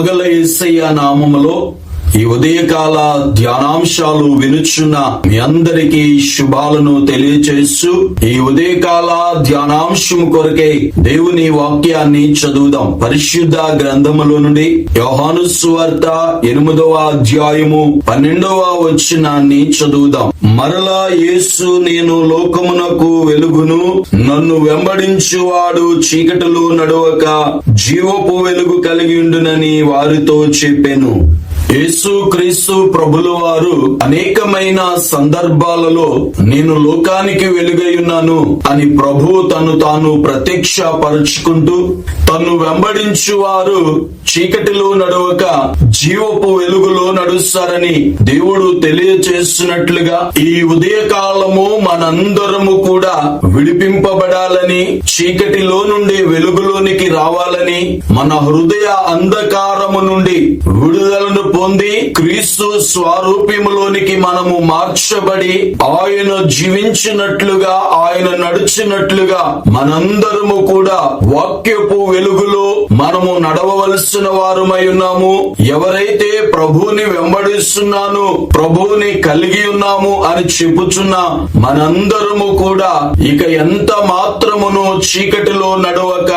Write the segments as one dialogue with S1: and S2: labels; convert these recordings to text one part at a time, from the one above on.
S1: కృపగల ఏసయ్య నామములో ఈ ఉదయకాల ధ్యానాంశాలు వినుచున్న మీ అందరికీ శుభాలను తెలియచేస్తూ ఈ ఉదయకాల ధ్యానాంశం కొరకే దేవుని వాక్యాన్ని చదువుదాం. పరిశుద్ధ గ్రంథములో నుండి యోహాను సువార్త ఎనిమిదవ అధ్యాయము పన్నెండవ వచనాన్ని చదువుదాం. మరలా యేసు నేను లోకమునకు వెలుగును నన్ను వెంబడించువాడు చీకటిలో నడవక జీవపు వెలుగు కలిగి ఉండునని వారితో చెప్పాను. యేసు క్రీస్తు ప్రభుల వారు అనేకమైన సందర్భాలలో నేను లోకానికి వెలుగయున్నాను అని ప్రభు తను తాను ప్రత్యక్ష పరుచుకుంటూ తను వెంబడించు వారు చీకటిలో నడవక జీవపు వెలుగులో నడుస్తారని దేవుడు తెలియచేస్తున్నట్లుగా ఈ ఉదయకాలము మనందరము కూడా విడిపింపబడాలని చీకటిలో నుండి వెలుగులోనికి రావాలని మన హృదయ అంధకారము నుండి విడుదలను పొంది క్రీస్తు స్వరూప్యములోనికి మనము మార్చబడి ఆయన జీవించినట్లుగా ఆయన నడిచినట్లుగా మనందరము కూడా వాక్యపు వెలుగులో మనము నడవవలసిన వారమై ఉన్నాము. ఎవరైతే ప్రభువుని వెంబడిస్తున్నాను ప్రభువుని కలిగి ఉన్నాము అని చెప్పుచున్న మనందరము కూడా ఇక ఎంత మాత్రమును చీకటిలో నడవక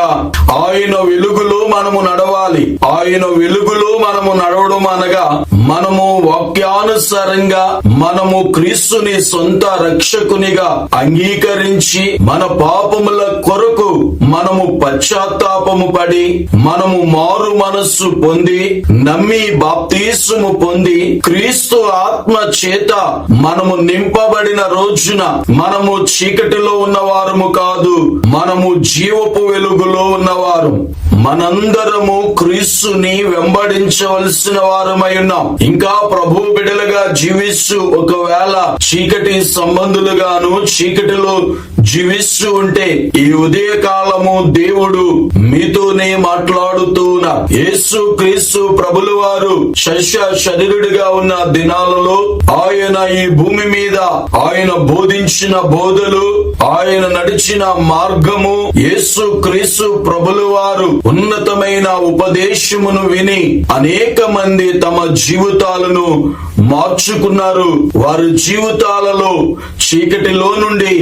S1: ఆయన వెలుగులో మనము నడవాలి. ఆయన వెలుగులో మనము నడవడం అనగా మనము వాక్యానుసారంగా మనము క్రీస్తుని సొంత రక్షకునిగా అంగీకరించి మన పాపముల కొరకు మనము పశ్చాత్తాపము పడి మనము మారు మనస్సు పొంది నమ్మి బాప్తీసుము పొంది క్రీస్తు ఆత్మ చేత మనము నింపబడిన రోజున మనము చీకటిలో ఉన్నవారము కాదు మనము జీవపు వెలుగులో ఉన్నవారు. మనందరము క్రీస్తుని వెంబడించవలసిన వారమై ఉన్నాం. ఇంకా ప్రభు బిడలుగా జీవిస్తూ ఒకవేళ చీకటి సంబంధులుగాను చీకటిలో జీవిస్తూ ఉంటే ఈ ఉదయ కాలము దేవుడు మీతోనే మాట్లాడుతూ యేసు క్రీస్తు ప్రభుల వారు శస్య శరీరుడిగా ఉన్న దినాలలో ఆయన ఈ భూమి మీద ఆయన బోధించిన బోధలు ఆయన నడిచిన మార్గము యేసు క్రీస్తు ప్రభుల వారు ఉన్నతమైన ఉపదేశమును విని అనేక మంది తమ జీవితాలను మార్చుకున్నారు. వారి జీవితాలలో చీకటిలో నుండి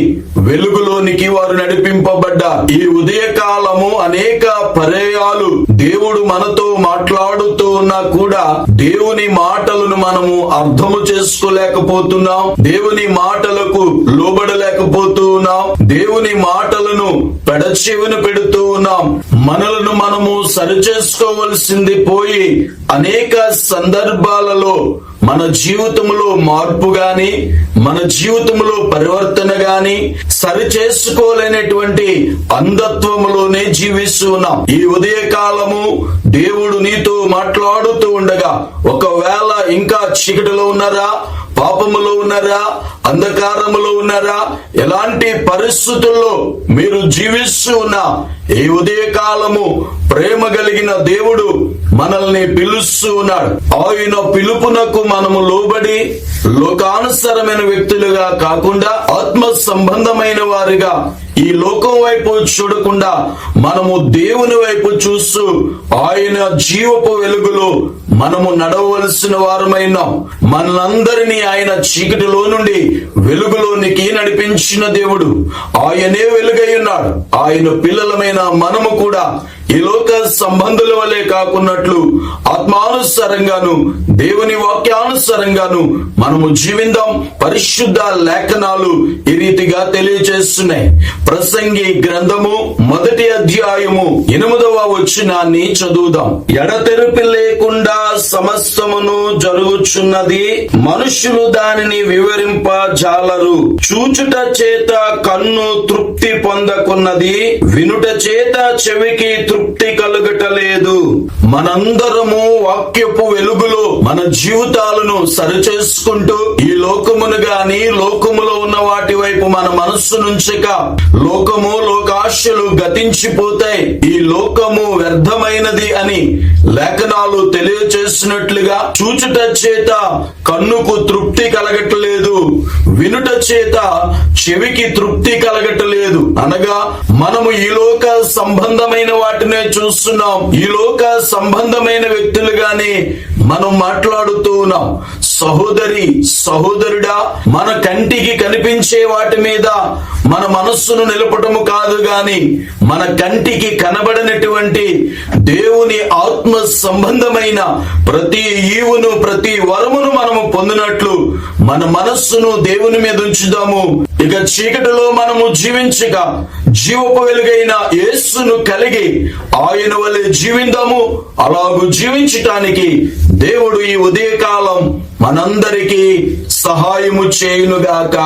S1: వెలుగులోనికి వారు నడిపింపబడ్డ ఈ ఉదయకాలము అనేక పర్యాలు దేవుడు మనతో మాట్లాడుతూ ఉన్నా కూడా దేవుని మాటలను మనము అర్థము చేసుకోలేకపోతున్నాం. దేవుని మాటలకు లోబడలేకపోతూ ఉన్నాం. దేవుని మాటలను పెడచెవిన పెడుతూ ఉన్నాం. మనలను మనము సరిచేసుకోవలసింది పోయి అనేక సందర్భాలలో మన జీవితంలో మార్పు గాని మన జీవితంలో పరివర్తన గాని సరి చేసుకోలేనటువంటి అంధత్వములోనే జీవిస్తూ ఉన్నాం. ఈ ఉదయ కాలము దేవుడు నీతో మాట్లాడుతూ ఉండగా ఒకవేళ ఇంకా చీకటిలో ఉన్నారా పాపములో ఉన్నారా అంధకారములో ఉన్నారా ఎలాంటి పరిస్థితుల్లో మీరు జీవిస్తూ ఉన్నా. ఈ ఉదయ కాలము ప్రేమ కలిగిన దేవుడు మనల్ని పిలుస్తూ ఉన్నాడు. ఆయన పిలుపునకు మనము లోబడి లోకానుసరమైన వ్యక్తులుగా కాకుండా ఆత్మ సంబంధమైన వారిగా ఈ లోకం వైపు చూడకుండా మనము దేవుని వైపు చూస్తూ ఆయన జీవపు వెలుగులో మనము నడవలసిన వారమైనాం మనందరినీ ఆయన చీకటిలో నుండి వెలుగులోనికి నడిపించిన దేవుడు. ఆయనే వెలుగై ఉన్నాడు. ఆయన పిల్లలమైన మనము కూడా ఈ లోక సంబంధుల వలె కాకున్నట్లు ఆత్మానుసారంగాను దేవుని వాక్యానుసారంగాను మనము జీవిందాం. పరిశుద్ధ లేఖనాలు ఈ రీతిగా తెలియజేస్తున్నాయి ప్రసంగి గ్రంథము మొదటి అధ్యాయము ఎనిమిదవ వచ్చినాన్ని చదువుదాం. ఎడతెరిపి లేకుండా సమస్తమును జరుగుచున్నది మనుషులు దానిని వివరింప జాలరు చూచుట చేత కన్ను తృప్తి పొందకున్నది వినుట చేత చెవికి తృప్తి కలుగటలేదు. మనందరము వాక్యపు వెలుగులో మన జీవితాలను సరిచేసుకుంటూ ఈ లోకమును గాని లోకములో ఉన్న వాటి వైపు మన మనస్సు నుంచక లోకము లోకాశలు గతించిపోతాయి. ఈ లోకము వ్యర్థమైనది అని లేఖనాలు తెలియచేసినట్లుగా చూచుట చేత కన్నుకు తృప్తి కలగట్లేదు వినుట చేత చెవికి తృప్తి కలగట్లేదు. అనగా మనము ఈ లోక సంబంధమైన వాటినే చూస్తున్నాం. ఈ లోక సంబంధమైన వ్యక్తులుగానే మనం మాట్లాడుతూ ఉన్నాం. సహోదరి సహోదరుడా మన కంటికి కనిపించే వాటి మీద మన మనస్సును నిలపటము కాదు గాని మన కంటికి కనబడినటువంటి దేవుని ఆత్మ సంబంధమైన ప్రతి ఈవును ప్రతి వరమును మనము పొందినట్లు మన మనస్సును దేవుని మీద ఉంచుదాము. ఇక చీకటిలో మనము జీవించక జీవపు వెలుగైన యేస్సును కలిగి ఆయన వల్లే జీవిందాము. అలాగూ జీవించటానికి దేవుడు ఈ ఉదయకాలం మనందరికీ సహాయము చేయునుగాక.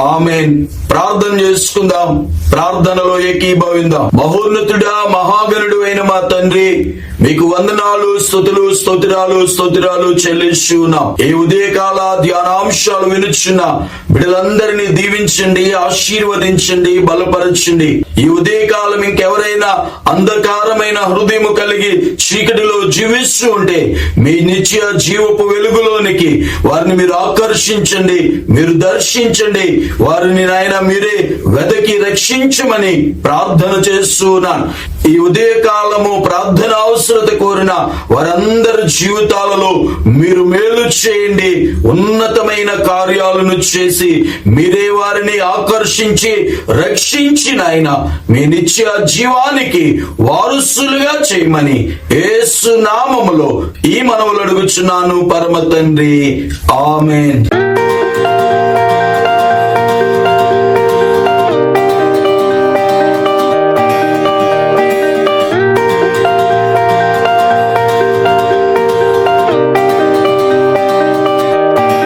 S1: ఆమెన్. ప్రార్థన చేసుకుందాం. ప్రార్థనలో ఏకీభవిందాం. మహోన్నతుడా మహాగణుడు అయిన మా తండ్రి మీకు వందనాలు స్థుతులు స్తోత్రాలు స్తోత్రాలు చెల్లిస్తున్నాం ఈ ఉదయకాల ధ్యానాంశాలు వినుచున్న బిడ్డలందరినీ దీవించండి ఆశీర్వదించండి బలపరచండి. ఈ ఉదయకాలం ఇంకెవరైనా అంధకారమైన హృదయము కలిగి చీకటిలో జీవిస్తూ ఉంటే మీ నిత్య జీవపు వెలుగులోనికి వారిని మీరు ఆకర్షించండి మీరు దర్శించండి. వారిని నాయన మీరే వెదకి రక్షించమని ప్రార్థన చేస్తున్నాను. ఈ ఉదయకాలము ప్రార్థన అవసరత కోరిన వారందరి జీవితాలలో మీరు మేలు చేయండి. ఉన్నతమైన కార్యాలను చేసి మీరే వారిని ఆకర్షించి రక్షించిన ఆయన మీ నిత్య జీవానికి వారసులుగా చేయమని ఏసు నామములో ఈ మనవులు అడుగుచున్నాను. పరమ తండ్రి. ఆమెన్.